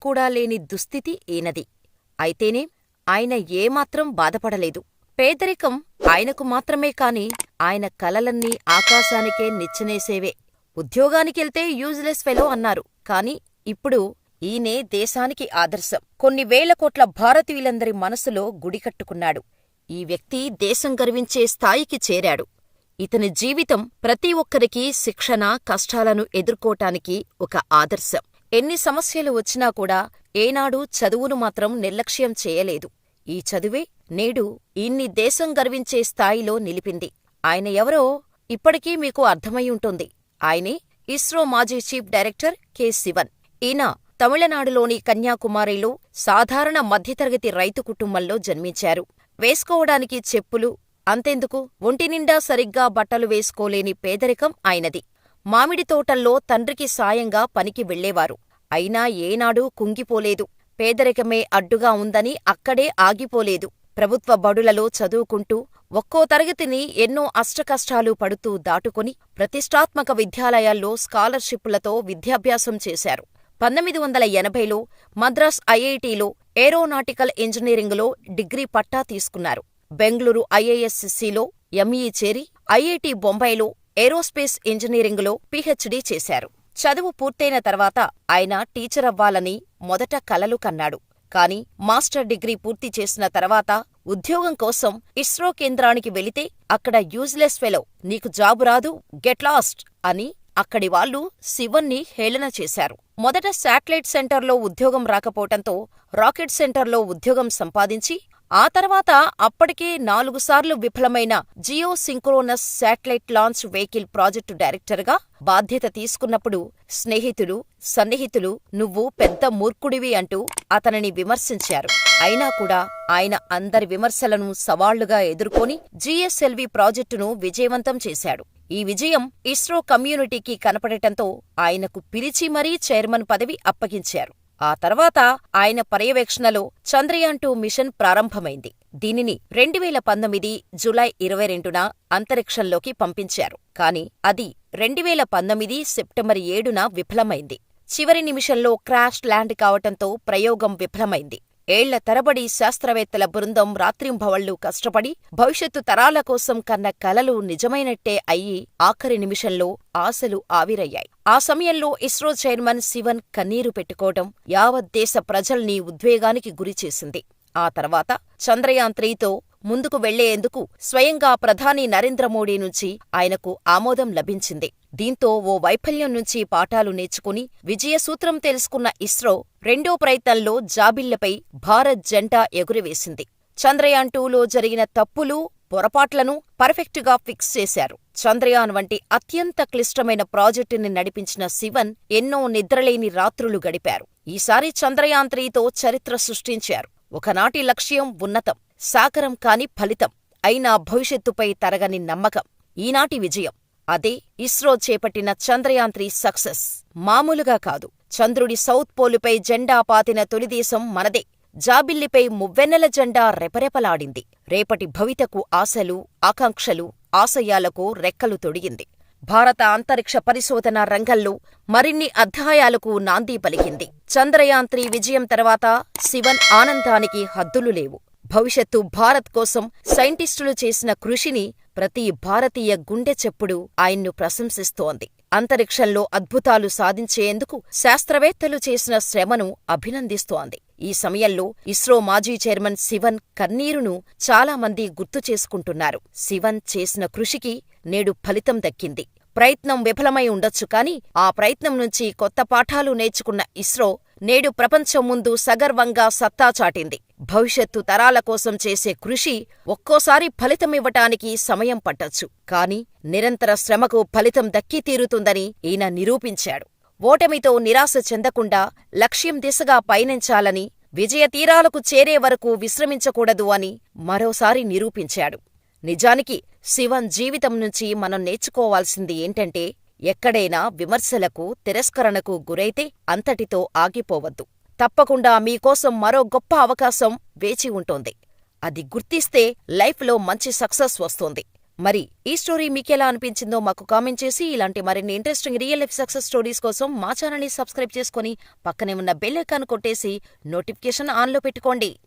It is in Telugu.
కూడా లేని దుస్థితి ఈయనది. అయితేనేం ఆయన ఏమాత్రం బాధపడలేదు. పేదరికం ఆయనకు మాత్రమే కాని ఆయన కలలన్నీ ఆకాశానికే నిచ్చెనేసేవే. ఉద్యోగానికెళ్తే యూజ్లెస్ ఫెలో అన్నారు. కాని ఇప్పుడు ఈయనే దేశానికి ఆదర్శం. కొన్ని వేల కోట్ల భారతీయులందరి మనసులో గుడి కట్టుకున్నాడు. ఈ వ్యక్తి దేశం గర్వించే స్థాయికి చేరాడు. ఇతని జీవితం ప్రతి ఒక్కరికీ శిక్షణ, కష్టాలను ఎదుర్కోటానికి ఒక ఆదర్శం. ఎన్ని సమస్యలు వచ్చినా కూడా ఏనాడూ చదువును మాత్రం నిర్లక్ష్యం చేయలేదు. ఈ చదువే నేడు ఇన్ని దేశం గర్వించే స్థాయిలో నిలిపింది. ఆయన ఎవరో ఇప్పటికీ మీకు అర్థమయ్యుంటుంది ఆయనే ఇస్రో మాజీ చీఫ్ డైరెక్టర్ కె. శివన్. ఈయన తమిళనాడులోని కన్యాకుమారిలో సాధారణ మధ్యతరగతి రైతు కుటుంబంలో జన్మించారు. వేసుకోవడానికి చెప్పులు, అంతెందుకు ఒంటినిండా సరిగ్గా బట్టలు వేసుకోలేని పేదరికం ఆయనది. మామిడి తోటల్లో తండ్రికి సాయంగా పనికి వెళ్ళేవారు. అయినా ఏనాడూ కుంగిపోలేదు. పేదరికమే అడ్డుగా ఉందని అక్కడే ఆగిపోలేదు. ప్రభుత్వ బడులలో చదువుకుంటూ ఒక్కో తరగతిని ఎన్నో అష్టకష్టాలు పడుతూ దాటుకొని ప్రతిష్ఠాత్మక విద్యాలయాల్లో స్కాలర్షిప్లతో విద్యాభ్యాసం చేశారు. పంతొమ్మిది వందల ఎనభైలో మద్రాస్ ఐఐటిలో ఏరోనాటికల్ ఇంజనీరింగులో డిగ్రీ పట్టా తీసుకున్నారు. బెంగళూరు ఐఐఎస్సిలో ఎంఈ చేరి ఐఐటి బొంబాయిలో ఏరోస్పేస్ ఇంజనీరింగులో పీహెచ్డీ చేశారు. చదువు పూర్తయిన తర్వాత ఆయన టీచరవ్వాలని మొదట కలలు కన్నాడు. కాని మాస్టర్ డిగ్రీ పూర్తి చేసిన తర్వాత ఉద్యోగం కోసం ఇస్రో కేంద్రానికి వెళితే అక్కడ యూజ్లెస్ ఫెలో నీకు జాబు రాదు గెట్ లాస్ట్ అని అక్కడి వాళ్ళు శివన్ని హేళన చేశారు. మొదట శాటిలైట్ సెంటర్లో ఉద్యోగం రాకపోవటంతో రాకెట్ సెంటర్లో ఉద్యోగం సంపాదించి ఆ తర్వాత అప్పటికే నాలుగుసార్లు విఫలమైన geo synchronous satellite launch vehicle project డైరెక్టర్గా బాధ్యత తీసుకున్నప్పుడు స్నేహితులు, సన్నిహితులు నువ్వు పెద్ద మూర్ఖుడివి అంటూ అతనిని విమర్శించారు. అయినా కూడా ఆయన అందరి విమర్శలను సవాళ్ళుగా ఎదుర్కొని జిఎస్ఎల్వి ప్రాజెక్టును విజయవంతం చేశాడు. ఈ విజయం ఇస్రో కమ్యూనిటీకి కనపడటంతో ఆయనకు పిలిచి మరీ చైర్మన్ పదవి అప్పగించారు. ఆ తర్వాత ఆయన పర్యవేక్షణలో చంద్రయాన్ టూ మిషన్ ప్రారంభమైంది. దీనిని రెండువేల పంతొమ్మిది జులై ఇరవై రెండున అంతరిక్షంలోకి పంపించారు. కాని అది రెండువేల పంతొమ్మిది సెప్టెంబర్ ఏడున విఫలమైంది. చివరి నిమిషంలో క్రాష్ ల్యాండ్ కావటంతో ప్రయోగం విఫలమైంది. ఏళ్ళ తరబడి శాస్త్రవేత్తల బృందం రాత్రింభవళ్ళు కష్టపడి భవిష్యత్తు తరాల కోసం కన్న కలలు నిజమైనట్టే అయ్యి ఆఖరి నిమిషంలో ఆశలు ఆవిరయ్యాయి. ఆ సమయంలో ఇస్రో చైర్మన్ శివన్ కన్నీరు పెట్టుకోవటం యావత్ దేశ ప్రజల్ని ఉద్వేగానికి గురిచేసింది. ఆ తర్వాత చంద్రయాన్ త్రీతో ముందుకు వెళ్ళేందుకు స్వయంగా ప్రధాని నరేంద్ర మోడీ నుంచి ఆయనకు ఆమోదం లభించింది. దీంతో ఓ వైఫల్యం నుంచి పాఠాలు నేర్చుకుని విజయసూత్రం తెలుసుకున్న ఇస్రో రెండో ప్రయత్నంలో జాబిల్లపై భారత్ జెండా ఎగురవేసింది. చంద్రయాన్ టూలో జరిగిన తప్పులు, పొరపాట్లను పర్ఫెక్టుగా ఫిక్స్ చేశారు. చంద్రయాన్ వంటి అత్యంత క్లిష్టమైన ప్రాజెక్టుని నడిపించిన శివన్ ఎన్నో నిద్రలేని రాత్రులు గడిపారు. ఈసారి చంద్రయాన్ త్రీతో చరిత్ర సృష్టించారు. ఒకనాటి లక్ష్యం ఉన్నతం, సాకారం కాని ఫలితం. అయినా భవిష్యత్తుపై తరగని నమ్మకం. ఈనాటి విజయం. అదే ఇస్రో చేపట్టిన చంద్రయాన్ త్రీ సక్సెస్. మామూలుగా కాదు. చంద్రుడి సౌత్ పోలుపై జెండా పాతిన తొలిదేశం మనదే. జాబిల్లిపై మువ్వెన్నెల జెండా రెపరెపలాడింది. రేపటి భవితకు ఆశలు, ఆకాంక్షలు, ఆశయాలకు రెక్కలు తొడిగింది. భారత అంతరిక్ష పరిశోధన రంగంలో మరిన్ని అధ్యాయాలకు నాంది పలికింది. చంద్రయాన్ త్రీ విజయం తర్వాత శివన్ ఆనందానికి హద్దులు లేవు. భవిష్యత్తు భారత్ కోసం సైంటిస్టులు చేసిన కృషిని ప్రతి భారతీయ గుండె చెప్పుడు ఆయన్ను ప్రశంసిస్తోంది. అంతరిక్షంలో అద్భుతాలు సాధించేందుకు శాస్త్రవేత్తలు చేసిన శ్రమను అభినందిస్తోంది. ఈ సమయంలో ఇస్రో మాజీ చైర్మన్ శివన్ కన్నీరును చాలామంది గుర్తు చేసుకుంటున్నారు. శివన్ చేసిన కృషికి నేడు ఫలితం దక్కింది. ప్రయత్నం విఫలమై ఉండొచ్చు కాని ఆ ప్రయత్నం నుంచి కొత్త పాఠాలు నేర్చుకున్న ఇస్రో నేడు ప్రపంచం ముందు సగర్వంగా సత్తా చాటింది. భవిష్యత్తు తరాల కోసం చేసే కృషి ఒక్కోసారి ఫలితమివ్వటానికి సమయం పట్టొచ్చు. కాని నిరంతర శ్రమకు ఫలితం దక్కి తీరుతుందని ఈయన నిరూపించాడు. ఓటమితో నిరాశ చెందకుండా లక్ష్యం దిశగా పయనించాలని, విజయ తీరాలకు చేరే వరకు విశ్రమించకూడదు అని మరోసారి నిరూపించాడు. నిజానికి శివన్ జీవితం నుంచి మనం నేర్చుకోవాల్సింది ఏంటంటే ఎక్కడైనా విమర్శలకు, తిరస్కరణకు గురైతే అంతటితో ఆగిపోవద్దు. తప్పకుండా మీకోసం మరో గొప్ప అవకాశం వేచి ఉంటోంది. అది గుర్తిస్తే లైఫ్లో మంచి సక్సెస్ వస్తుంది. మరి ఈ స్టోరీ మీకెలా అనిపించిందో మాకు కామెంట్ చేసి ఇలాంటి మరిన్ని interesting real life success stories కోసం మా ఛానల్ని సబ్స్క్రైబ్ చేసుకుని పక్కనే ఉన్న బెల్ ఐకాన్ కొట్టేసి నోటిఫికేషన్ ఆన్లో పెట్టుకోండి